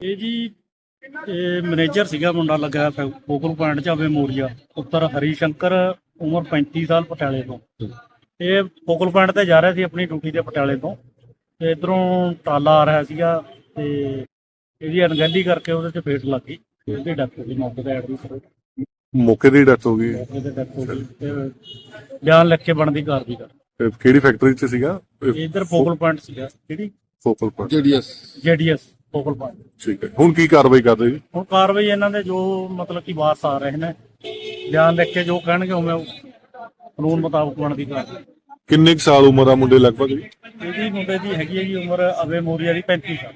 ਇਹ ਜੀ ਇਹ ਮੈਨੇਜਰ ਸੀਗਾ ਮੁੰਡਾ ਲੱਗਾ ਫੋਕਲ ਪੁਆਇੰਟ ਚ ਅਵੇ ਮੋਰੀਆ ਪੁੱਤਰ ਹਰੀ ਸ਼ੰਕਰ ਉਮਰ 35 ਸਾਲ ਪਟਿਆਲੇ ਤੋਂ। ਇਹ ਫੋਕਲ ਪੁਆਇੰਟ ਤੇ ਜਾ ਰਿਹਾ ਸੀ ਆਪਣੀ ਡਿਊਟੀ ਤੇ ਪਟਿਆਲੇ ਤੋਂ। ਤੇ ਇਧਰੋਂ ਟਾਲਾ ਆ ਰਿਹਾ ਸੀਗਾ ਤੇ ਇਹਦੀ ਅਣਗਹਿਲੀ ਕਰਕੇ ਉਹਦੇ ਚ ਫੇਟ ਲੱਗ ਗਈ ਉਹਦੀ ਡਾਕਟਰ ਦੀ ਮੌਕੇ ਤੇ ਐਡਮਿਟ ਮੌਕੇ ਦੀ ਡੈਥ ਹੋ ਗਈ। ਮੌਕੇ ਤੇ ਡੈਥ ਹੋ ਗਈ ਤੇ ਬਿਆਨ ਲਿਖ ਕੇ ਬਣਦੀ ਕਾਰਵਾਈ ਕਰ। ਕਿਹੜੀ ਫੈਕਟਰੀ 'ਚ ਸੀਗਾ? ਇਧਰ ਫੋਕਲ ਪੁਆਇੰਟ ਸੀਗਾ ਜਿਹੜੀ focal point. GDS GDS focal point ਠੀਕ ਹੈ। ਹੁਣ ਕੀ ਕਾਰਵਾਈ ਕਰਦੇ ਜੀ? ਹੁਣ ਕਾਰਵਾਈ ਇਹਨਾਂ ਦੇ ਜੋ ਮਤਲਬ ਕਿ ਵਾਰਸ ਆ ਰਹੇ ਨੇ ਬਿਆਨ ਲਿਖ ਕੇ ਜੋ ਕਹਿਣਗੇ ਉਵੇਂ ਕਾਨੂੰਨ ਮੁਤਾਬਕ ਬਣਦੀ ਕਾਰਵਾਈ। ਕਿੰਨੇ ਕੁ ਸਾਲ ਉਮਰ ਆ ਮੁੰਡੇ ਲਗਭਗ ਜੀ? ਇਹਦੀ ਮੁੰਡੇ ਦੀ ਹੈਗੀ ਹੈ ਜੀ ਉਮਰ ਅਵੇ ਮੋਰੀਆ ਦੀ 35 ਸਾਲ।